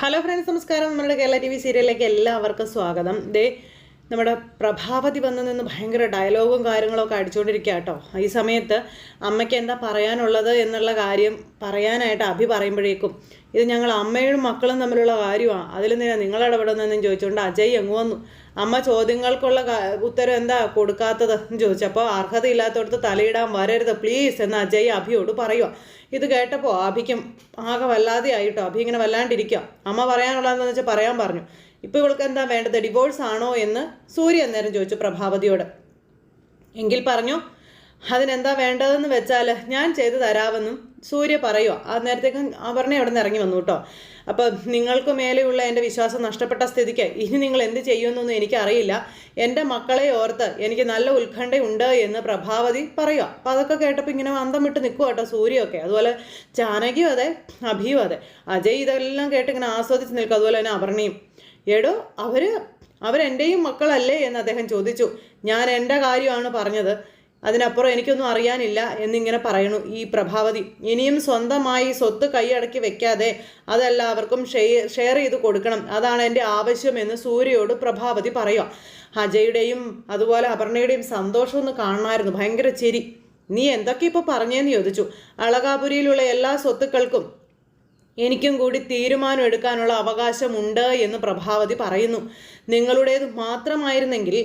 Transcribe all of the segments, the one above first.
Hello friends നമസ്കാരം. നമ്മുടെ Kerala T V സീരിയലിലേക്ക് എല്ലാവർക്കും സ്വാഗതം. ദേ നമ്മുടെ പ്രഭാവതി വന്ന് നിന്ന് ഭയങ്കര ഡയലോഗും കാര്യങ്ങളൊക്കെ അടിച്ചുകൊണ്ടിരിക്കുക കേട്ടോ ഈ സമയത്ത് അമ്മയ്ക്ക് എന്താ പറയാനുള്ളത് എന്നുള്ള കാര്യം പറയാനായിട്ട് അഭി പറയുമ്പോഴേക്കും ഇത് ഞങ്ങൾ അമ്മയും മക്കളും തമ്മിലുള്ള കാര്യമാണ് അതിൽ നിന്നാ നിങ്ങൾ ഇടപെടുന്നതെന്നും ചോദിച്ചുകൊണ്ട് അജയ് അങ്ങ് വന്നു. അമ്മ ചോദ്യങ്ങൾക്കുള്ള ഉത്തരം എന്താ കൊടുക്കാത്തത് എന്ന് ചോദിച്ചപ്പോൾ അർഹതയില്ലാത്തടത്ത് തലയിടാൻ വരരുത് പ്ലീസ് എന്ന് അജയ് അഭിയോട് പറയുക ഇത് കേട്ടപ്പോൾ അഭിക്കും ആകെ വല്ലാതെ ആയിട്ടോ അഭി ഇങ്ങനെ വല്ലാണ്ടിരിക്കുക അമ്മ പറയാനുള്ളതെന്ന് വെച്ചാൽ പറയാൻ പറഞ്ഞു. ഇപ്പോൾ ഇവൾക്ക് എന്താ വേണ്ടത്? ഡിവോഴ്സ് ആണോ എന്ന് സൂര്യ അന്നേരം ചോദിച്ചു പ്രഭാവതിയോട്. എങ്കിൽ പറഞ്ഞു അതിനെന്താ വേണ്ടതെന്ന് വെച്ചാൽ ഞാൻ ചെയ്തു തരാമെന്നും സൂര്യ പറയുക ആ നേരത്തേക്ക് അപർണ അവിടെ നിന്ന് ഇറങ്ങി വന്നു കേട്ടോ. അപ്പം നിങ്ങൾക്ക് മേലെയുള്ള എന്റെ വിശ്വാസം നഷ്ടപ്പെട്ട സ്ഥിതിക്ക് ഇനി നിങ്ങൾ എന്ത് ചെയ്യുമെന്നൊന്നും എനിക്കറിയില്ല. എന്റെ മക്കളെ ഓർത്ത് എനിക്ക് നല്ല ഉത്കണ്ഠയുണ്ട് എന്ന് പ്രഭാവതി പറയുക അപ്പം അതൊക്കെ കേട്ടപ്പോൾ ഇങ്ങനെ അന്തം വിട്ട് നിൽക്കുക കേട്ടോ സൂര്യമൊക്കെ അതുപോലെ ജാനകിയും അതെ അഭിയും അതെ. അജയ് ഇതെല്ലാം കേട്ട് ഇങ്ങനെ ആസ്വദിച്ച് നിൽക്കും. അതുപോലെ തന്നെ അപർണയും. എടോ അവർ അവരെന്റെയും മക്കളല്ലേ എന്ന് അദ്ദേഹം ചോദിച്ചു. ഞാൻ എന്റെ കാര്യമാണ് പറഞ്ഞത്. അതിനപ്പുറം എനിക്കൊന്നും അറിയാനില്ല എന്നിങ്ങനെ പറയണു ഈ പ്രഭാവതി. ഇനിയും സ്വന്തമായി സ്വത്ത് കൈയടക്കി വെക്കാതെ അതെല്ലാവർക്കും ഷെയർ ഷെയർ ചെയ്ത് കൊടുക്കണം. അതാണ് എന്റെ ആവശ്യമെന്ന് സൂര്യയോട് പ്രഭാവതി പറയുക. അജയുടെയും അതുപോലെ അപർണയുടെയും സന്തോഷം ഒന്ന് കാണണമായിരുന്നു. ഭയങ്കര ചിരി. നീ എന്തൊക്കെ ഇപ്പോൾ പറഞ്ഞേന്ന് ചോദിച്ചു? അളകാപുരിയിലുള്ള എല്ലാ സ്വത്തുക്കൾക്കും എനിക്കും കൂടി തീരുമാനം എടുക്കാനുള്ള അവകാശമുണ്ട് എന്ന് പ്രഭാവതി പറയുന്നു. നിങ്ങളുടേത് മാത്രമായിരുന്നെങ്കിൽ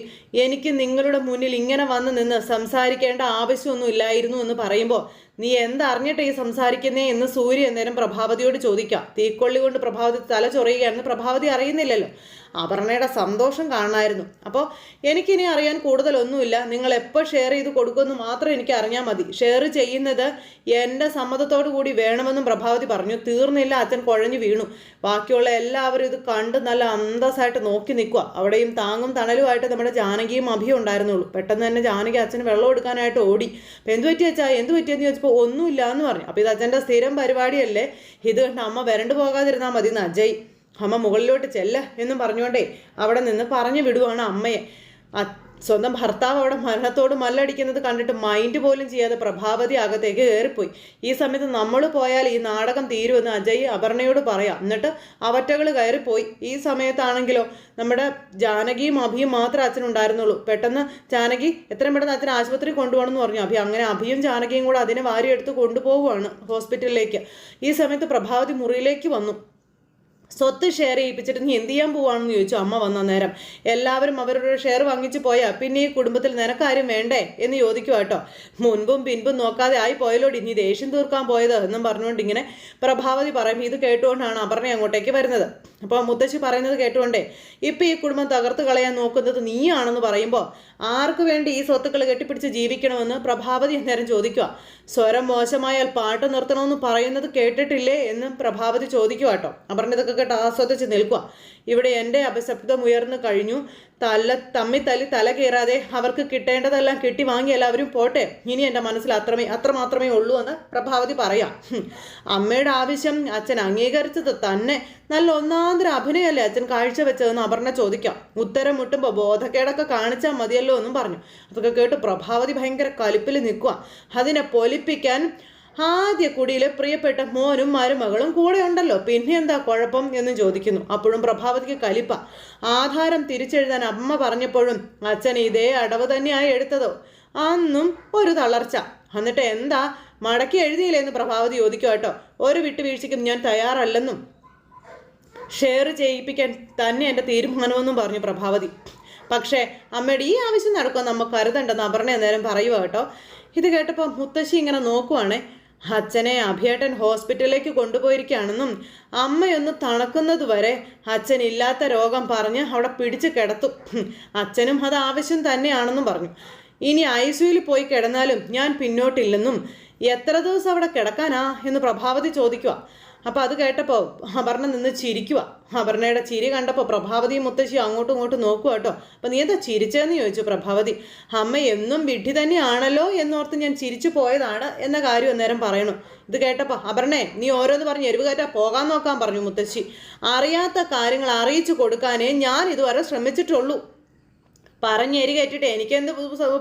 എനിക്ക് നിങ്ങളുടെ മുന്നിൽ ഇങ്ങനെ വന്ന് നിന്ന് സംസാരിക്കേണ്ട ആവശ്യമൊന്നും ഇല്ലായിരുന്നു എന്ന് പറയുമ്പോൾ നീ എന്തറിഞ്ഞിട്ട് ഈ സംസാരിക്കുന്നേ എന്ന് സൂര്യ അന്നേരം പ്രഭാവതിയോട് ചോദിക്കാം തീക്കൊള്ളി കൊണ്ട് പ്രഭാവതി തല ചൊറിയുകയാണെന്ന് പ്രഭാവതി അറിയുന്നില്ലല്ലോ. അപർണയുടെ സന്തോഷം കാണാമായിരുന്നു അപ്പോൾ എനിക്കിനി അറിയാൻ കൂടുതലൊന്നുമില്ല. നിങ്ങൾ എപ്പോൾ ഷെയർ ചെയ്ത് കൊടുക്കുമെന്ന് മാത്രം എനിക്ക് അറിഞ്ഞാൽ മതി. ഷെയർ ചെയ്യുന്നത് എന്റെ സമ്മതത്തോടു കൂടി വേണമെന്നും പ്രഭാവതി പറഞ്ഞു. തീർന്നില്ല അച്ഛൻ കുഴഞ്ഞു വീണു. ബാക്കിയുള്ള എല്ലാവരും ഇത് കണ്ട് നല്ല അന്തസ്സായിട്ട് നോക്കി നിൽക്കുക അവിടെയും താങ്ങും തണലുമായിട്ട് നമ്മുടെ ജാനകിയും അഭിയും ഉണ്ടായിരുന്നുള്ളൂ. പെട്ടെന്ന് തന്നെ ജാനകി അച്ഛന് വെള്ളം എടുക്കാനായിട്ട് ഓടി. അപ്പം എന്ത് പറ്റിയ അച്ഛാ? എന്ത് പറ്റിയെന്ന് ചോദിച്ചപ്പോൾ ഒന്നുമില്ല എന്ന് പറഞ്ഞു. അപ്പോൾ ഇത് അച്ഛന്റെ സ്ഥിരം പരിപാടിയല്ലേ? ഇത് അമ്മ വരണ്ടു പോകാതിരുന്നാൽ മതി എന്ന് അജയ് അമ്മ മുകളിലോട്ട് ചെല്ല എന്നും പറഞ്ഞുകൊണ്ടേ അവിടെ നിന്ന് പറഞ്ഞു വിടുവാണ് അമ്മയെ. സ്വന്തം ഭർത്താവ് അവിടെ മരണത്തോട് മല്ലടിക്കുന്നത് കണ്ടിട്ട് മൈൻഡ് പോലും ചെയ്യാതെ പ്രഭാവതി അകത്തേക്ക് കയറിപ്പോയി. ഈ സമയത്ത് നമ്മൾ പോയാൽ ഈ നാടകം തീരുമെന്ന് അജയ് അപർണയോട് പറയാം. എന്നിട്ട് അവറ്റകൾ കയറിപ്പോയി. ഈ സമയത്താണെങ്കിലോ നമ്മുടെ ജാനകിയും അഭിയും മാത്രമേ അച്ഛനുണ്ടായിരുന്നുള്ളൂ പെട്ടെന്ന് ജാനകി എത്രയും പെട്ടെന്ന് അച്ഛൻ ആശുപത്രി കൊണ്ടുപോകണമെന്ന് പറഞ്ഞു. അഭി അങ്ങനെ അഭിയും ജാനകിയും കൂടെ അതിനെ വാരിയെടുത്ത് കൊണ്ടുപോവുകയാണ് ഹോസ്പിറ്റലിലേക്ക്. ഈ സമയത്ത് പ്രഭാവതി മുറിയിലേക്ക് വന്നു. സ്വത്ത് ഷെയർ ചെയ്യിപ്പിച്ചിട്ട് നീ എന്ത് ചെയ്യാൻ പോവാണെന്ന് ചോദിച്ചു. അമ്മ വന്ന നേരം എല്ലാവരും അവരുടെ ഷെയർ വാങ്ങിച്ചു പോയാ പിന്നെ ഈ കുടുംബത്തിൽ നിനക്കാരും വേണ്ടേ? എന്ന് ചോദിക്കുക കേട്ടോ മുൻപും പിൻപും നോക്കാതെ ആയി പോയലോടി നീ ദേഷ്യം തീർക്കാൻ പോയത്? എന്നും പറഞ്ഞുകൊണ്ട് ഇങ്ങനെ പ്രഭാവതി പറയും. ഇത് കേട്ടുകൊണ്ടാണ് അപർണ അങ്ങോട്ടേക്ക് വരുന്നത്. അപ്പോൾ മുത്തശ്ശി പറയുന്നത് കേട്ടുകൊണ്ടേ ഇപ്പം ഈ കുടുംബം തകർത്ത് കളയാൻ നോക്കുന്നത് നീയാണെന്ന് പറയുമ്പോൾ ആർക്ക് വേണ്ടി ഈ സ്വത്തുക്കൾ കെട്ടിപ്പിടിച്ച് ജീവിക്കണമെന്ന് പ്രഭാവതി അന്നേരം ചോദിക്കുക. സ്വരം മോശമായാൽ പാട്ട് നിർത്തണമെന്ന് പറയുന്നത് കേട്ടിട്ടില്ലേ എന്ന് പ്രഭാവതി ചോദിക്കുക കേട്ടോ. അപർണിതൊക്കെ കേട്ട് ആസ്വദിച്ച് നിൽക്കുക. ഇവിടെ എന്റെ അപശബ്ദം ഉയർന്നു കഴിഞ്ഞു. തല തമ്മി തല്ലി തല കയറാതെ അവർക്ക് കിട്ടേണ്ടതെല്ലാം കിട്ടി വാങ്ങി എല്ലാവരും പോട്ടെ. ഇനി എന്റെ മനസ്സിൽ അത്രമേ അത്രമാത്രമേ ഉള്ളൂ എന്ന് പ്രഭാവതി പറയാം. അമ്മയുടെ ആവശ്യം അച്ഛൻ അംഗീകരിച്ചത് തന്നെ. നല്ല ഒന്നാന്തര അഭിനയല്ലേ അച്ഛൻ കാഴ്ചവെച്ചതെന്ന് അപർണ ചോദിക്കാം. ഉത്തരം മുട്ടുമ്പോൾ ബോധക്കേടൊക്കെ കാണിച്ചാൽ മതിയല്ലോ എന്നും പറഞ്ഞു. അതൊക്കെ കേട്ട് പ്രഭാവതി ഭയങ്കര കലിപ്പിൽ നിൽക്കുക അതിനെ പൊലിപ്പിക്കാൻ ആദ്യ കുടിയിലെ പ്രിയപ്പെട്ട മോനും മരുമകളും കൂടെ ഉണ്ടല്ലോ. പിന്നെ എന്താ കുഴപ്പം എന്ന് ചോദിക്കുന്നു. അപ്പോഴും പ്രഭാവതിക്ക് കലിപ്പ ആധാരം തിരിച്ചെഴുതാൻ അമ്മ പറഞ്ഞപ്പോഴും അച്ഛൻ ഇതേ അടവ് തന്നെയായി എടുത്തതോ. അന്നും ഒരു തളർച്ച. എന്നിട്ട് എന്താ മടക്കി എഴുതിയില്ലേ എന്ന് പ്രഭാവതി ചോദിക്കുക കേട്ടോ. ഒരു വിട്ടുവീഴ്ചയ്ക്കും ഞാൻ തയ്യാറല്ലെന്നും. ഷെയർ ചെയ്യിപ്പിക്കാൻ തന്നെ എന്റെ തീരുമാനമെന്നും പറഞ്ഞു പ്രഭാവതി. പക്ഷേ അമ്മയുടെ ഈ ആവശ്യം നടക്കുമെന്ന് നമ്മൾ കരുതണ്ടെന്ന് അപർണ നേരം പറയുക കേട്ടോ. ഇത് കേട്ടപ്പോൾ മുത്തശ്ശി ഇങ്ങനെ നോക്കുവാണേ. അച്ഛനെ അഭിയേട്ടൻ ഹോസ്പിറ്റലിലേക്ക് കൊണ്ടുപോയിരിക്കുകയാണെന്നും അമ്മയൊന്ന് തണക്കുന്നതുവരെ അച്ഛൻ ഇല്ലാത്ത രോഗം പറഞ്ഞ് അവിടെ പിടിച്ച് കിടത്തും. അച്ഛനും അത് ആവശ്യം തന്നെയാണെന്നും പറഞ്ഞു. ഇനി ഐ സിയുയിൽ പോയി കിടന്നാലും ഞാൻ പിന്നോട്ടില്ലെന്നും എത്ര ദിവസം അവിടെ കിടക്കാനാ എന്ന് പ്രഭാവതി ചോദിക്കുക. അപ്പോൾ അത് കേട്ടപ്പോൾ അപർണ നിന്ന് ചിരിക്കുക അപർണയുടെ ചിരി കണ്ടപ്പോൾ പ്രഭാവതിയും മുത്തശ്ശി അങ്ങോട്ടും ഇങ്ങോട്ടും നോക്കുക കേട്ടോ. അപ്പം നീ എന്താ ചിരിച്ചതെന്ന് ചോദിച്ചു പ്രഭാവതി. അമ്മ എന്നും വിഡ്ഢി തന്നെയാണല്ലോ എന്നോർത്ത് ഞാൻ ചിരിച്ചു പോയതാണ് എന്ന കാര്യം അന്നേരം പറയണു. ഇത് കേട്ടപ്പോൾ അപർണേ നീ ഓരോന്ന് പറഞ്ഞ് എരിവ് കയറ്റാ പോകാൻ നോക്കാൻ പറഞ്ഞു മുത്തശ്ശി. അറിയാത്ത കാര്യങ്ങൾ അറിയിച്ചു കൊടുക്കാനേ ഞാൻ ഇതുവരെ ശ്രമിച്ചിട്ടുള്ളൂ. പറഞ്ഞ് എരി കയറ്റിട്ട് എനിക്കെന്ത്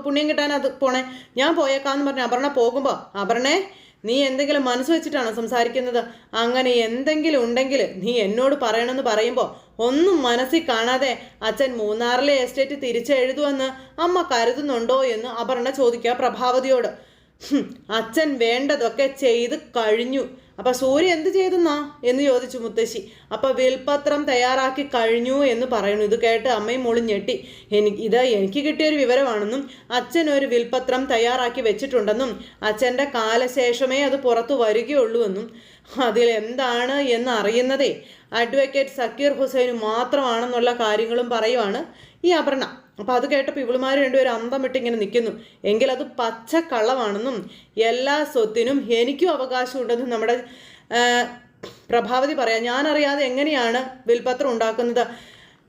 പുണ്യം കിട്ടാനത് പോണേ? ഞാൻ പോയേക്കാന്ന് പറഞ്ഞു അപർണ പോകുമ്പോൾ അപർണേ നീ എന്തെങ്കിലും മനസ്സ് വെച്ചിട്ടാണോ സംസാരിക്കുന്നത്? അങ്ങനെ എന്തെങ്കിലും ഉണ്ടെങ്കിൽ നീ എന്നോട് പറയണമെന്ന് പറയുമ്പോൾ ഒന്നും മനസ്സിൽ കാണാതെ അച്ഛൻ മൂന്നാറിലെ എസ്റ്റേറ്റ് തിരിച്ചെഴുതുമെന്ന് അമ്മ കരുതുന്നുണ്ടോ എന്ന് അപർണ ചോദിക്കുക പ്രഭാവതിയോട്. അച്ഛൻ വേണ്ടതൊക്കെ ചെയ്ത് കഴിഞ്ഞു. അപ്പൊ സൂര്യ എന്ത് ചെയ്തെന്നാ എന്ന് ചോദിച്ചു മുത്തശ്ശി. അപ്പൊ വിൽപത്രം തയ്യാറാക്കി കഴിഞ്ഞു എന്ന് പറയുന്നു. ഇത് കേട്ട് അമ്മയും മോളും ഞെട്ടി. എനിക്ക് ഇത് എനിക്ക് കിട്ടിയ ഒരു വിവരമാണെന്നും അച്ഛൻ ഒരു വിൽപത്രം തയ്യാറാക്കി വെച്ചിട്ടുണ്ടെന്നും അച്ഛന്റെ കാലശേഷമേ അത് പുറത്തു വരികയുള്ളൂ എന്നും അതിൽ എന്താണ് എന്ന് അറിയുന്നതേ. അഡ്വക്കേറ്റ് സക്കീർ ഹുസൈന് മാത്രമാണെന്നുള്ള കാര്യങ്ങളും പറയുവാണ് ഈ അപർണ. അപ്പോൾ അത് കേട്ടപ്പോൾ ഇവളുമാർ രണ്ടുപേരും അന്തം വിട്ട് ഇങ്ങനെ നിൽക്കുന്നു എങ്കിൽ അത് പച്ച കള്ളമാണെന്നും എല്ലാ സ്വത്തിനും എനിക്കും അവകാശമുണ്ടെന്നും നമ്മുടെ പ്രഭാവതി പറയാം. ഞാനറിയാതെ എങ്ങനെയാണ് വിൽപത്രം ഉണ്ടാക്കുന്നത്?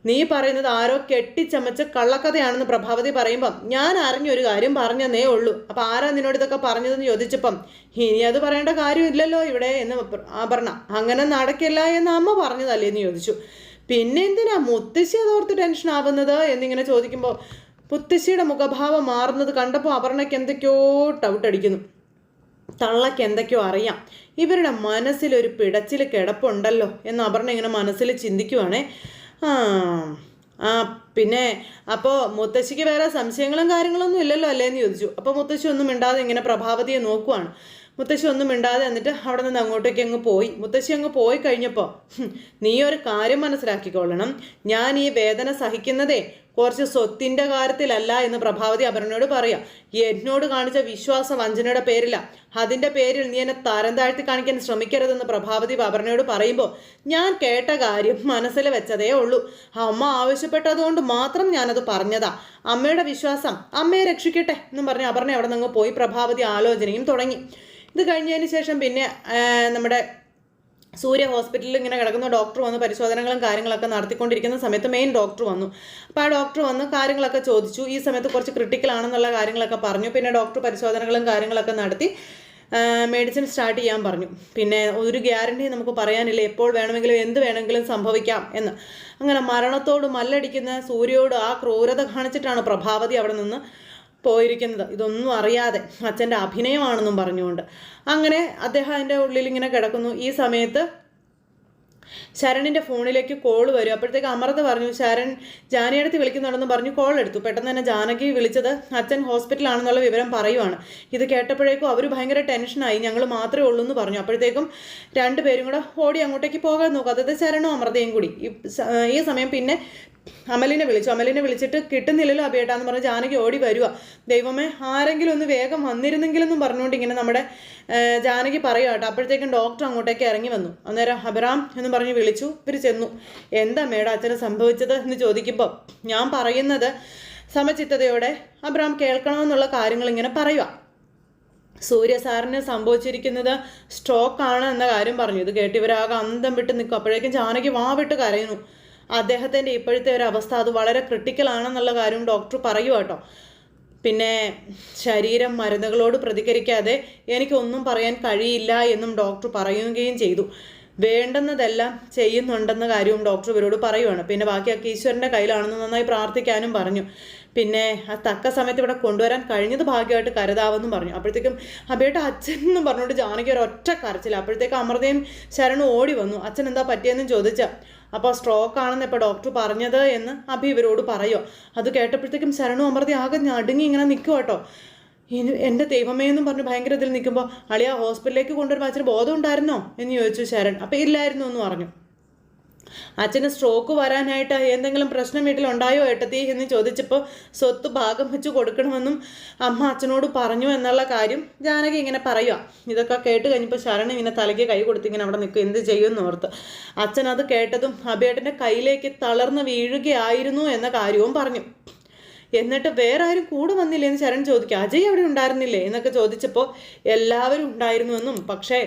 നീ പറയുന്നത് ആരോ കെട്ടിച്ചമച്ച കള്ളക്കഥയാണെന്ന് പ്രഭാവതി പറയുമ്പം ഞാൻ അറിഞ്ഞൊരു കാര്യം പറഞ്ഞതേ ഉള്ളൂ. അപ്പം ആരാ നിന്നോട് ഇതൊക്കെ പറഞ്ഞതെന്ന് ചോദിച്ചപ്പം ഇനി അത് പറയേണ്ട കാര്യമില്ലല്ലോ ഇവിടെ എന്ന് ആഭരണ. അങ്ങനെ നടക്കില്ല എന്ന് അമ്മ പറഞ്ഞതല്ലേ എന്ന് ചോദിച്ചു. പിന്നെ എന്തിനാ മുത്തശ്ശി അതോർത്ത് ടെൻഷൻ ആവുന്നത്? എന്നിങ്ങനെ ചോദിക്കുമ്പോൾ മുത്തശ്ശിയുടെ മുഖഭാവം മാറുന്നത് കണ്ടപ്പോൾ അപർണയ്ക്ക് എന്തൊക്കെയോ ഡൗട്ട് അടിക്കുന്നു. തള്ളയ്ക്ക് എന്തൊക്കെയോ അറിയാം. ഇവരുടെ മനസ്സിലൊരു പിടച്ചിൽ കിടപ്പുണ്ടല്ലോ? എന്ന് അപർണ ഇങ്ങനെ മനസ്സിൽ ചിന്തിക്കുവാണേ. ആ ആ പിന്നെ അപ്പോൾ മുത്തശ്ശിക്ക് വേറെ സംശയങ്ങളും കാര്യങ്ങളൊന്നും ഇല്ലല്ലോ അല്ലേന്ന് ചോദിച്ചു. അപ്പോൾ മുത്തശ്ശി ഒന്നും മിണ്ടാതെ ഇങ്ങനെ പ്രഭാവതിയെ നോക്കുവാണ്. മുത്തശ്ശി ഒന്നും മിണ്ടാതെ എന്നിട്ട് അവിടെ നിന്ന് അങ്ങോട്ടേക്ക് അങ്ങ് പോയി. മുത്തശ്ശി അങ്ങ് പോയി കഴിഞ്ഞപ്പോൾ നീ ഒരു കാര്യം മനസ്സിലാക്കിക്കൊള്ളണം. ഞാൻ ഈ വേദന സഹിക്കുന്നതേ കുറച്ച് സ്വത്തിന്റെ കാര്യത്തിലല്ല എന്ന് പ്രഭാവതി അപരനോട് പറയാം. എന്നോട് കാണിച്ച വിശ്വാസ വഞ്ചനയുടെ പേരില്ല അതിന്റെ പേരിൽ നീ എന്നെ തരം താഴ്ത്തി കാണിക്കാൻ ശ്രമിക്കരുതെന്ന് പ്രഭാവതി അപരനോട് പറയുമ്പോൾ ഞാൻ കേട്ട കാര്യം മനസ്സിൽ വെച്ചതേ ഉള്ളൂ. അമ്മ ആവശ്യപ്പെട്ടതുകൊണ്ട് മാത്രം ഞാനത് പറഞ്ഞതാ. അമ്മയുടെ വിശ്വാസം അമ്മയെ രക്ഷിക്കട്ടെ എന്നും പറഞ്ഞ് അപർണ അവിടെ നിന്ന് പോയി. പ്രഭാവതി ആലോചനയും തുടങ്ങി. ഇത് കഴിഞ്ഞതിന് ശേഷം പിന്നെ നമ്മുടെ സൂര്യ ഹോസ്പിറ്റലിൽ ഇങ്ങനെ കിടക്കുന്ന ഡോക്ടർ വന്ന് പരിശോധനകളും കാര്യങ്ങളൊക്കെ നടത്തിക്കൊണ്ടിരിക്കുന്ന സമയത്ത് മെയിൻ ഡോക്ടർ വന്നു. അപ്പോൾ ആ ഡോക്ടർ വന്ന് കാര്യങ്ങളൊക്കെ ചോദിച്ചു. ഈ സമയത്ത് കുറച്ച് ക്രിട്ടിക്കൽ ആണെന്നുള്ള കാര്യങ്ങളൊക്കെ പറഞ്ഞു. പിന്നെ ഡോക്ടർ പരിശോധനകളും കാര്യങ്ങളൊക്കെ നടത്തി മെഡിസിൻ സ്റ്റാർട്ട് ചെയ്യാൻ പറഞ്ഞു. പിന്നെ ഒരു ഗ്യാരണ്ടി നമുക്ക് പറയാനില്ല എപ്പോൾ വേണമെങ്കിലും എന്ത് വേണമെങ്കിലും സംഭവിക്കാം എന്ന്. അങ്ങനെ മരണത്തോട് മല്ലടിക്കുന്ന സൂര്യയോട് ആ ക്രൂരത കാണിച്ചിട്ടാണ് പ്രഭാവതി അവിടെ നിന്ന് പോയിരിക്കുന്നത്. ഇതൊന്നും അറിയാതെ അച്ഛന്റെ അഭിനയമാണെന്നും പറഞ്ഞുകൊണ്ട്. അങ്ങനെ അദ്ദേഹം അതിന്റെ ഉള്ളിൽ ഇങ്ങനെ കിടക്കുന്നു. ഈ സമയത്ത് ശരണിന്റെ ഫോണിലേക്ക് കോൾ വരും. അപ്പോഴത്തേക്ക് അമൃത പറഞ്ഞു ശരൺ ജാനയടുത്ത് വിളിക്കുന്നുണ്ടെന്ന് പറഞ്ഞു കോൾ എടുത്തു. പെട്ടെന്ന് തന്നെ ജാനകി വിളിച്ചത് അച്ഛൻ ഹോസ്പിറ്റലാണെന്നുള്ള വിവരം പറയുവാണ്. ഇത് കേട്ടപ്പോഴേക്കും അവർ ഭയങ്കര ടെൻഷനായി ഞങ്ങൾ മാത്രമേ ഉള്ളൂ എന്ന് പറഞ്ഞു. അപ്പോഴത്തേക്കും രണ്ടുപേരും കൂടെ ഓടി അങ്ങോട്ടേക്ക് പോകാൻ നോക്കും. അതായത് ശരണും അമൃതയും കൂടി. ഈ സമയം പിന്നെ അമലിനെ വിളിച്ചു. അമലിനെ വിളിച്ചിട്ട് കിട്ടുന്നില്ലല്ലോ അബിയേട്ടാന്ന് പറഞ്ഞ് ജാനകി ഓടി വരുക ദൈവമേ ആരെങ്കിലും ഒന്ന് വേഗം വന്നിരുന്നെങ്കിലെന്നും പറഞ്ഞുകൊണ്ട് ഇങ്ങനെ നമ്മുടെ ജാനകി പറയുക കേട്ടോ. അപ്പോഴത്തേക്കും ഡോക്ടർ അങ്ങോട്ടേക്ക് ഇറങ്ങി വന്നു. അന്നേരം അബറാം എന്ന് പറഞ്ഞ് വിളിച്ചു. ഇവർ ചെന്നു. എന്താ മേഡം അച്ഛന് സംഭവിച്ചത് എന്ന് ചോദിക്കുമ്പോൾ ഞാൻ പറയുന്നത് സമചിത്തതയോടെ അബ്രാം കേൾക്കണമെന്നുള്ള കാര്യങ്ങൾ ഇങ്ങനെ പറയുക സൂര്യ സാറിന് സംഭവിച്ചിരിക്കുന്നത് സ്ട്രോക്ക് ആണ് എന്ന കാര്യം പറഞ്ഞു. ഇത് കേട്ടിവരാകെ അന്തം വിട്ട് നിൽക്കും. അപ്പോഴേക്കും ജാനകി വാവിട്ട് കരയുന്നു. അദ്ദേഹത്തിന്റെ ഇപ്പോഴത്തെ ഒരു അവസ്ഥ അത് വളരെ ക്രിട്ടിക്കൽ ആണെന്നുള്ള കാര്യം ഡോക്ടർ പറയുക കേട്ടോ. പിന്നെ ശരീരം മരുന്നുകളോട് പ്രതികരിക്കാതെ എനിക്കൊന്നും പറയാൻ കഴിയില്ല എന്നും ഡോക്ടർ പറയുകയും ചെയ്തു. വേണ്ടുന്നതെല്ലാം ചെയ്യുന്നുണ്ടെന്ന കാര്യവും ഡോക്ടർ ഇവരോട് പറയുവാണ്. പിന്നെ ബാക്കിയൊക്കെ ഈശ്വരന്റെ കയ്യിലാണെന്ന് നന്നായി പ്രാർത്ഥിക്കാനും പറഞ്ഞു. പിന്നെ ആ തക്ക സമയത്ത് ഇവിടെ കൊണ്ടുവരാൻ കഴിഞ്ഞത് ഭാഗ്യമായിട്ട് കരുതാവെന്നും പറഞ്ഞു. അപ്പോഴത്തേക്കും അബേട്ട അച്ഛൻ എന്ന് പറഞ്ഞുകൊണ്ട് ജാനകി ഒരു ഒറ്റ കരച്ചിൽ അപ്പോഴത്തേക്ക് അമൃതയും ശരണും ഓടി വന്നു. അച്ഛൻ എന്താ പറ്റിയെന്ന് ചോദിച്ചാൽ അപ്പോൾ സ്ട്രോക്ക് ആണെന്ന് ഇപ്പോൾ ഡോക്ടർ പറഞ്ഞത്? എന്ന് അഭി ഇവരോട് പറയുമോ അത് കേട്ടപ്പോഴത്തേക്കും ശരണും അമൃതി ആകെ ഞടുങ്ങി ഇങ്ങനെ നിൽക്കും കേട്ടോ എന്റെ ദൈവമേ എന്നും പറഞ്ഞ് ഭയങ്കര ഇതിൽ നിൽക്കുമ്പോൾ അളിയ ഹോസ്പിറ്റലിലേക്ക് കൊണ്ടുവരുമ്പോൾ അച്ഛന് ബോധം ഉണ്ടായിരുന്നോ എന്ന് ചോദിച്ചു ശരൺ. അപ്പോൾ ഇല്ലായിരുന്നു എന്ന് പറഞ്ഞു. അച്ഛന് സ്ട്രോക്ക് വരാനായിട്ട് എന്തെങ്കിലും പ്രശ്നം വീട്ടിലുണ്ടായോ ഏട്ടത്തി എന്ന് ചോദിച്ചപ്പോൾ സ്വത്ത് ഭാഗം വെച്ച് കൊടുക്കണമെന്നും അമ്മ അച്ഛനോട് പറഞ്ഞു എന്നുള്ള കാര്യം ജാനകി ഇങ്ങനെ പറയുക ഇതൊക്കെ കേട്ട് കഴിഞ്ഞപ്പോൾ ശരൺ ഇങ്ങനെ തലയ്ക്ക് കൈ കൊടുത്ത് ഇങ്ങനെ അവിടെ നിൽക്കും എന്ത് ചെയ്യുമെന്ന് ഓർത്ത്. അച്ഛൻ അത് കേട്ടതും അബേട്ടന്റെ കയ്യിലേക്ക് തളർന്ന് വീഴുകയായിരുന്നു എന്ന കാര്യവും പറഞ്ഞു. എന്നിട്ട് വേറെ ആരും കൂടെ വന്നില്ലേ എന്ന് ശരൺ ചോദിക്കുക അജയ് അവിടെ ഉണ്ടായിരുന്നില്ലേ എന്നൊക്കെ ചോദിച്ചപ്പോൾ എല്ലാവരും ഉണ്ടായിരുന്നുവെന്നും പക്ഷേ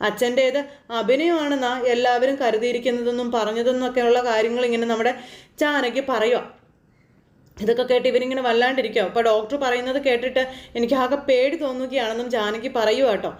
അച്ഛന്റേത് അഭിനയമാണെന്നാ എല്ലാവരും കരുതിയിരിക്കുന്നതെന്നും പറഞ്ഞതെന്നൊക്കെയുള്ള കാര്യങ്ങൾ ഇങ്ങനെ നമ്മുടെ ചാനയ്ക്ക് പറയുക ഇതൊക്കെ കേട്ട് ഇവരിങ്ങനെ വല്ലാണ്ടിരിക്കുക അപ്പോൾ ഡോക്ടർ പറയുന്നത് കേട്ടിട്ട് എനിക്ക് ആകെ പേടി തോന്നുകയാണെന്നും ജാനകി പറയുക കേട്ടോ.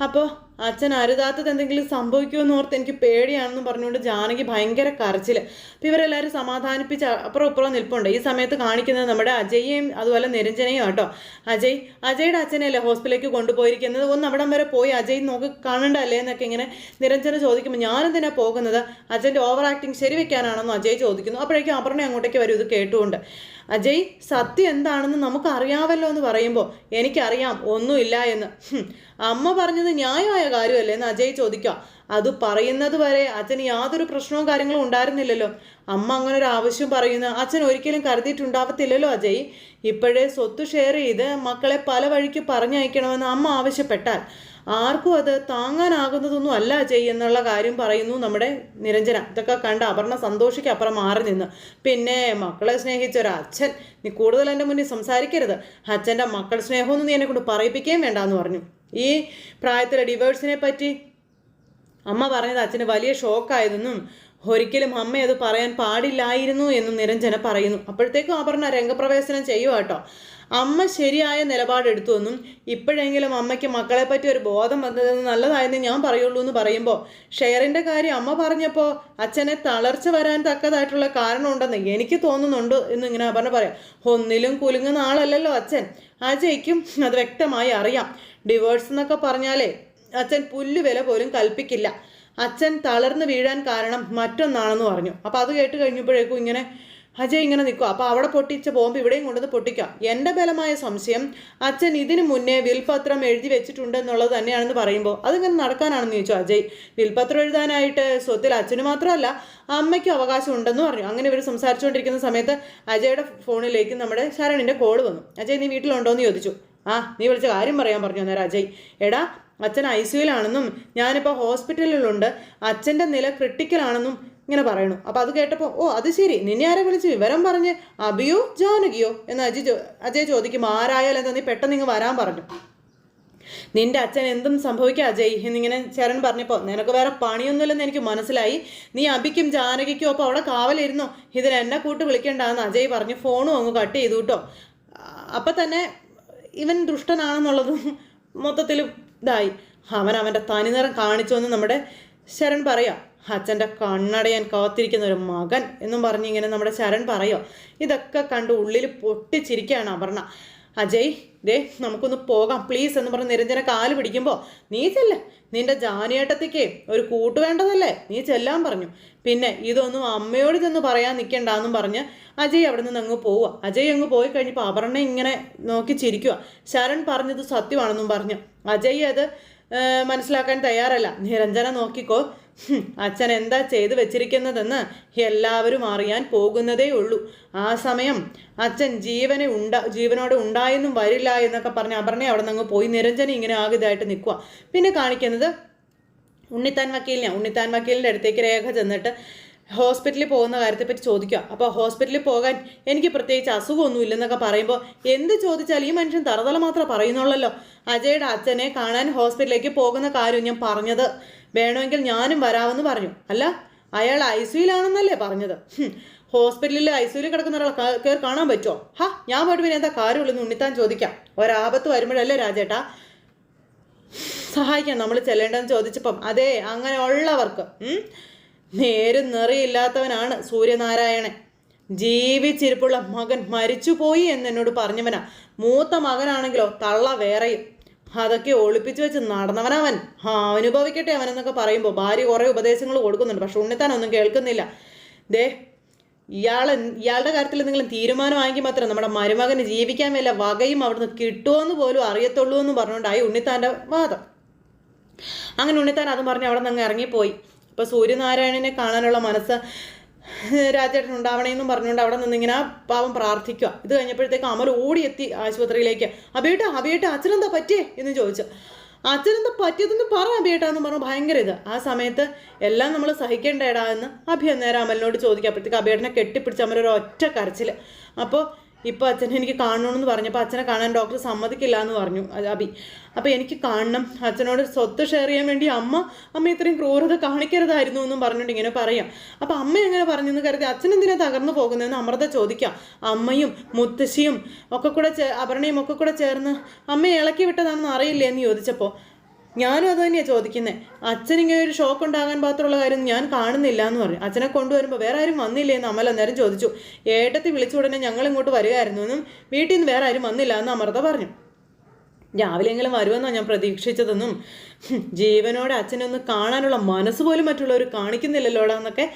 അപ്പോൾ അച്ഛൻ അരുതാത്തത് എന്തെങ്കിലും സംഭവിക്കുമെന്ന് ഓർത്ത് എനിക്ക് പേടിയാണെന്ന് പറഞ്ഞുകൊണ്ട് ജാനകി ഭയങ്കര കരച്ചിൽ അപ്പം ഇവരെല്ലാവരും സമാധാനിപ്പിച്ച് അപ്പുറം ഇപ്പുറം നിൽപ്പുണ്ട്. ഈ സമയത്ത് കാണിക്കുന്നത് നമ്മുടെ അജയെയും അതുപോലെ നിരഞ്ജനയും കേട്ടോ അജയ് അജയുടെ അച്ഛനെയല്ലേ ഹോസ്പിറ്റലിലേക്ക് കൊണ്ടുപോയിരിക്കുന്നത്? ഒന്ന് അവിടം വരെ പോയി അജയ് നോക്ക് കാണണ്ടല്ലേ എന്നൊക്കെ ഇങ്ങനെ നിരഞ്ജന ചോദിക്കുമ്പോൾ ഞാനെന്തിനാ പോകുന്നത്? അജയന്റെ ഓവർ ആക്ടിങ് ശരിവെക്കാനാണെന്ന് അജയ് ചോദിക്കുന്നു. അപ്പോഴേക്കും അപർണ അങ്ങോട്ടേക്ക് വരും. ഇത് കേട്ടുകൊണ്ട്. അജയ് സത്യം എന്താണെന്ന് നമുക്ക് അറിയാവല്ലോ എന്ന് പറയുമ്പോൾ എനിക്കറിയാം. ഒന്നുമില്ല എന്ന്. അമ്മ പറഞ്ഞത് ന്യായമായ കാര്യമല്ലേ എന്ന് അജയ് ചോദിക്കുക അത് പറയുന്നത് വരെ അച്ഛന് യാതൊരു പ്രശ്നവും കാര്യങ്ങളും ഉണ്ടായിരുന്നില്ലല്ലോ. അമ്മ അങ്ങനെ ഒരു ആവശ്യം പറയുന്നു അച്ഛൻ ഒരിക്കലും കരുതിയിട്ടുണ്ടാവത്തില്ലല്ലോ അജയ്. ഇപ്പോഴേ സ്വത്ത് ഷെയർ ചെയ്ത് മക്കളെ പല വഴിക്ക് പറഞ്ഞയക്കണമെന്ന് അമ്മ ആവശ്യപ്പെട്ടാൽ ആർക്കും അത് താങ്ങാനാകുന്നതൊന്നും അല്ല അജയ് എന്നുള്ള കാര്യം പറയുന്നു നമ്മുടെ നിരഞ്ജന. ഇതൊക്കെ കണ്ട അപർണ സന്തോഷിക്കപ്പുറം മാറി നിന്ന്. പിന്നെ മക്കളെ സ്നേഹിച്ച ഒരു അച്ഛൻ. നീ കൂടുതൽ എന്റെ മുന്നിൽ സംസാരിക്കരുത്. അച്ഛന്റെ മക്കൾ സ്നേഹമൊന്നും നീ എന്നെ കൊണ്ട് പറയിപ്പിക്കുകയും വേണ്ടാന്ന് പറഞ്ഞു. ഈ പ്രായത്തിലെ ഡിവേഴ്സിനെ പറ്റി അമ്മ പറഞ്ഞത് അച്ഛന് വലിയ ഷോക്കായതെന്നും ഒരിക്കലും അമ്മ അത് പറയാൻ പാടില്ലായിരുന്നു എന്നും നിരഞ്ജന പറയുന്നു. അപ്പോഴത്തേക്കും അപർണ രംഗപ്രവേശനം ചെയ്യുക കേട്ടോ. അമ്മ ശരിയായ നിലപാടെടുത്തു എന്നും ഇപ്പോഴെങ്കിലും അമ്മയ്ക്ക് മക്കളെ പറ്റി ഒരു ബോധം വന്നതെന്ന് നല്ലതായെന്ന് ഞാൻ പറയുള്ളൂ എന്ന് പറയുമ്പോൾ ഷെയറിന്റെ കാര്യം അമ്മ പറഞ്ഞപ്പോൾ അച്ഛനെ തളർച്ച വരാൻ തക്കതായിട്ടുള്ള കാരണമുണ്ടെന്ന് എനിക്ക് തോന്നുന്നുണ്ട് എന്ന് ഇങ്ങനെ അപർണ പറയാം. ഒന്നിലും കുലുങ്ങുന്ന ആളല്ലല്ലോ അച്ഛൻ. അജയ്ക്കും അത് വ്യക്തമായി അറിയാം. ഡിവോഴ്സ് എന്നൊക്കെ പറഞ്ഞാലേ അച്ഛൻ പുല്ല് വില പോലും കൽപ്പിക്കില്ല. അച്ഛൻ തളർന്നു വീഴാൻ കാരണം മറ്റൊന്നാണെന്ന് പറഞ്ഞു. അപ്പോൾ അത് കേട്ട് കഴിഞ്ഞപ്പോഴേക്കും ഇങ്ങനെ അജയ് ഇങ്ങനെ നിൽക്കുക അപ്പോൾ അവിടെ പൊട്ടിച്ച ബോംബ് ഇവിടെയും കൊണ്ടുവന്ന് പൊട്ടിക്കാം. എന്റെ ബലമായ സംശയം അച്ഛൻ ഇതിനു മുന്നേ വിൽപത്രം എഴുതി വെച്ചിട്ടുണ്ടെന്നുള്ളത് തന്നെയാണെന്ന് പറയുമ്പോൾ അതിങ്ങനെ നടക്കാനാണെന്ന് ചോദിച്ചു അജയ്. വിൽപത്രം എഴുതാനായിട്ട് സ്വത്തിൽ അച്ഛന് മാത്രമല്ല അമ്മയ്ക്കും അവകാശം ഉണ്ടെന്ന് പറഞ്ഞു അങ്ങനെ ഇവർ സംസാരിച്ചുകൊണ്ടിരിക്കുന്ന സമയത്ത് അജയുടെ ഫോണിലേക്ക് നമ്മുടെ ശരണിന്റെ കോൾ വന്നു. അജയ് നീ വീട്ടിലുണ്ടോ? എന്ന് ചോദിച്ചു. ആ നീ വിളിച്ച കാര്യം പറയാൻ പറഞ്ഞു അന്നേരം അജയ്. എടാ അച്ഛൻ ഐ സിയുലാണെന്നും ഞാനിപ്പോൾ ഹോസ്പിറ്റലിലുണ്ട്. അച്ഛന്റെ നില ക്രിട്ടിക്കലാണെന്നും ഇങ്ങനെ പറയണു. അപ്പോൾ അത് കേട്ടപ്പോൾ ഓ അത് ശരി. നിന്നെ ആരെ വിളിച്ച് വിവരം പറഞ്ഞ്? അബിയോ ജാനകിയോ? എന്ന് അജി അജയ് ചോദിക്കും ആരായാലും എന്താ നീ പെട്ടെന്ന് ഇങ്ങ് വരാൻ പറഞ്ഞു? നിന്റെ അച്ഛൻ എന്തും സംഭവിക്കാം അജയ് എന്നിങ്ങനെ ചരൺ പറഞ്ഞപ്പോൾ നിനക്ക് വേറെ പണിയൊന്നുമില്ലെന്ന് എനിക്ക് മനസ്സിലായി. നീ അബിക്കും ജാനകിക്കും ഒപ്പം അവിടെ കാവലിരുന്നോ? ഇതിന് എന്നെ കൂട്ട് വിളിക്കേണ്ടെന്ന് അജയ് പറഞ്ഞു. ഫോണും അങ്ങ് കട്ട് ചെയ്തു കേട്ടോ അപ്പം തന്നെ ഇവൻ ദുഷ്ടനാണെന്നുള്ളതും മൊത്തത്തിൽ ഇതായി. അവൻ അവന്റെ തനിനിറം കാണിച്ചു എന്ന് നമ്മുടെ ശരൺ പറയാം. അച്ഛന്റെ കണ്ണടയാൻ കാത്തിരിക്കുന്ന ഒരു മകൻ എന്നും പറഞ്ഞ് ഇങ്ങനെ നമ്മുടെ ശരൺ പറയോ. ഇതൊക്കെ കണ്ട് ഉള്ളിൽ പൊട്ടിച്ചിരിക്കുകയാണ് അപർണ. അജയ് ദേ നമുക്കൊന്ന് പോകാം. പ്ലീസ് എന്ന് പറഞ്ഞ് നിരഞ്ജന കാൽ പിടിക്കുമ്പോൾ നീ ചെല്ല. നിന്റെ ജാനിയേട്ടത്തേക്ക് ഒരു കൂട്ട് വേണ്ടതല്ലേ? നീ ചെല്ലാൻ പറഞ്ഞു. പിന്നെ ഇതൊന്നും അമ്മയോട് ചെന്ന് പറയാൻ നിൽക്കണ്ടെന്നും പറഞ്ഞ് അജയ് അവിടെ നിന്ന് അങ്ങ് പോവുക. അജയ് അങ്ങ് പോയി കഴിഞ്ഞപ്പോൾ അപർണ ഇങ്ങനെ നോക്കി ചിരിക്കുക. ശരൺ പറഞ്ഞത് സത്യമാണെന്നും പറഞ്ഞു. അജയ് അത് മനസ്സിലാക്കാൻ തയ്യാറല്ല. നിരഞ്ജന നോക്കിക്കോ. അച്ഛൻ എന്താ ചെയ്തു വെച്ചിരിക്കുന്നതെന്ന് എല്ലാവരും അറിയാൻ പോകുന്നതേ ഉള്ളൂ. ആ സമയം അച്ഛൻ ജീവനെ ഉണ്ടാ ജീവനോട് ഉണ്ടായെന്നും വരില്ല എന്നൊക്കെ പറഞ്ഞ് അപർണ അവിടെ നിന്ന് പോയി. നിരഞ്ജന ഇങ്ങനെ ആകെ ഇതായിട്ട് നിൽക്കുക പിന്നെ കാണിക്കുന്നത് ഉണ്ണിത്താൻ വക്കീലിനെ. ഉണ്ണിത്താൻ വക്കീലിന്റെ അടുത്തേക്ക് രേഖ ചെന്നിട്ട് ഹോസ്പിറ്റലിൽ പോകുന്ന കാര്യത്തെപ്പറ്റി ചോദിക്കുക. അപ്പോൾ ഹോസ്പിറ്റലിൽ പോകാൻ എനിക്ക് പ്രത്യേകിച്ച് അസുഖമൊന്നും ഇല്ലെന്നൊക്കെ പറയുമ്പോൾ എന്ത് ചോദിച്ചാൽ ഈ മനുഷ്യൻ തറതല മാത്രമേ പറയുന്നുള്ളല്ലോ. അജയുടെ അച്ഛനെ കാണാൻ ഹോസ്പിറ്റലിലേക്ക് പോകുന്ന കാര്യം ഞാൻ പറഞ്ഞത് വേണമെങ്കിൽ ഞാനും വരാമെന്ന് പറഞ്ഞു. അല്ല അയാൾ ഐ സിയിലാണെന്നല്ലേ പറഞ്ഞത്? ഹോസ്പിറ്റലിൽ ഐ സിയിൽ കിടക്കുന്ന ഒരാളെ കാ- കയറി കാണാൻ പറ്റുമോ? ഹാ ഞാൻ പോയിട്ട് പിന്നെ എന്താ കാര്യമുള്ളൂ ഉണ്ണിത്താൻ ചോദിക്കാം. ഒരാപത്ത് വരുമ്പോഴല്ലേ രാജേട്ടാ? സഹായിക്കാം നമ്മൾ ചെല്ലേണ്ടതെന്ന് ചോദിച്ചപ്പം. അതെ അങ്ങനെ ഉള്ളവർക്ക് നേരും നിറയില്ലാത്തവനാണ് സൂര്യനാരായണൻ. ജീവിച്ചിരിപ്പുള്ള മകൻ മരിച്ചുപോയി എന്ന് എന്നോട് പറഞ്ഞവനാ. മൂത്ത മകനാണെങ്കിലോ തള്ള വേറെയും. അതൊക്കെ ഒളിപ്പിച്ചു വെച്ച് നടന്നവനവൻ. ആ അനുഭവിക്കട്ടെ അവനെന്നൊക്കെ പറയുമ്പോൾ ഭാര്യ കുറേ ഉപദേശങ്ങൾ കൊടുക്കുന്നുണ്ട് പക്ഷെ ഉണ്ണിത്താനൊന്നും കേൾക്കുന്നില്ല. ദേ ഇയാളെ ഇയാളുടെ കാര്യത്തിൽ എന്തെങ്കിലും തീരുമാനം ആയെങ്കിൽ മാത്രം നമ്മുടെ മരുമകന് ജീവിക്കാൻ വല്ല വകയും അവിടുന്ന് കിട്ടുമെന്ന് പോലും അറിയത്തുള്ളൂ എന്ന് പറഞ്ഞുകൊണ്ടായി ഉണ്ണിത്താന്റെ വാദം. അങ്ങനെ ഉണ്ണിത്താൻ അതും പറഞ്ഞ് അവിടെ നിന്ന് അങ്ങ് ഇറങ്ങിപ്പോയി. അപ്പോൾ സൂര്യനാരായണനെ കാണാനുള്ള മനസ്സ് രാജേട്ടൻ ഉണ്ടാവണേന്നും പറഞ്ഞുകൊണ്ട് അവിടെ നിന്നിങ്ങനെ ആ പാവം പ്രാർത്ഥിക്കുക. ഇത് കഴിഞ്ഞപ്പോഴത്തേക്ക് അമൽ ഓടിയെത്തി ആശുപത്രിയിലേക്ക്. അബിയേട്ട അബിയേട്ട അച്ഛനെന്താ പറ്റിയേ? എന്ന് ചോദിച്ചു. അച്ഛനെന്താ പറ്റിയതെന്ന് പറ അബിയേട്ടാ എന്ന് പറഞ്ഞു. ഭയങ്കര ഇത്. ആ സമയത്ത് എല്ലാം നമ്മൾ സഹിക്കേണ്ടേടാ എന്ന് അഭി അന്നേരം അമലിനോട് ചോദിക്കുക അപ്പോഴത്തേക്ക് അബിയേട്ടനെ കെട്ടിപ്പിടിച്ച് അമലൊരു ഒറ്റ കരച്ചിൽ അപ്പോൾ ഇപ്പോൾ അച്ഛനെ എനിക്ക് കാണണമെന്ന് പറഞ്ഞപ്പോൾ അച്ഛനെ കാണാൻ ഡോക്ടർ സമ്മതിക്കില്ല എന്ന് പറഞ്ഞു അബി. അപ്പോൾ എനിക്ക് കാണണം. അച്ഛനോട് സ്വത്ത് ഷെയർ ചെയ്യാൻ വേണ്ടി അമ്മ അമ്മ ഇത്രയും ക്രൂരത കാണിക്കരുതായിരുന്നു എന്നും പറഞ്ഞിട്ട് ഇങ്ങനെ പറയാം. അപ്പോൾ അമ്മ എങ്ങനെ പറഞ്ഞെന്ന് കരുതി അച്ഛൻ എന്തിനാ തകർന്നു പോകുന്നതെന്ന് അമൃത ചോദിക്കാം. അമ്മയും മുത്തശ്ശിയും ഒക്കെ കൂടെ അപർണയും ഒക്കെ കൂടെ ചേർന്ന് അമ്മയെ ഇളക്കി വിട്ടതാണെന്ന് അറിയില്ലേ എന്ന് ചോദിച്ചപ്പോൾ ഞാനും അത് തന്നെയാണ് ചോദിക്കുന്നത് അച്ഛൻ ഇങ്ങനെ ഒരു ഷോക്ക് ഉണ്ടാകാൻ മാത്രമുള്ള കാര്യം ഞാൻ കാണുന്നില്ല എന്ന് പറഞ്ഞു. അച്ഛനെ കൊണ്ടുവരുമ്പോൾ വേറെ ആരും വന്നില്ലേ എന്ന് അമൽ അന്നേരം ചോദിച്ചു. ഏട്ടത്തി വിളിച്ച ഉടനെ ഞങ്ങൾ ഇങ്ങോട്ട് വരികയായിരുന്നു എന്നും വീട്ടിൽ നിന്ന് വേറെ ആരും വന്നില്ല എന്ന് അമൃത പറഞ്ഞു. രാവിലെയെങ്കിലും വരുമെന്നാണ് ഞാൻ പ്രതീക്ഷിച്ചതെന്നും. ജീവനോടെ അച്ഛനൊന്ന് കാണാനുള്ള മനസ്സ് പോലും മറ്റുള്ളവർ കാണിക്കുന്നില്ലല്ലോടാ എന്നൊക്കെ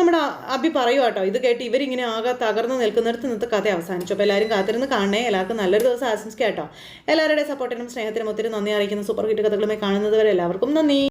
നമ്മുടെ അബി പറയുക കേട്ടോ ഇത് കേട്ട് ഇവരിങ്ങനെ ആകെ തകർന്ന് നിൽക്കുന്നിടത്ത് ഇന്നത്തെ കഥ അവസാനിച്ചു. അപ്പോൾ എല്ലാവരും കാത്തിരുന്ന് കാണണേ. എല്ലാവർക്കും നല്ലൊരു ദിവസം ആശംസിക്കാം കേട്ടോ എല്ലാവരുടെയും സപ്പോർട്ടിനും സ്നേഹത്തിനും ഒത്തിരി നന്ദി അറിയിക്കുന്ന. സൂപ്പർ ഹിറ്റ് കഥകളുമായി കാണുന്നതുവരെ എല്ലാവർക്കും നന്ദി.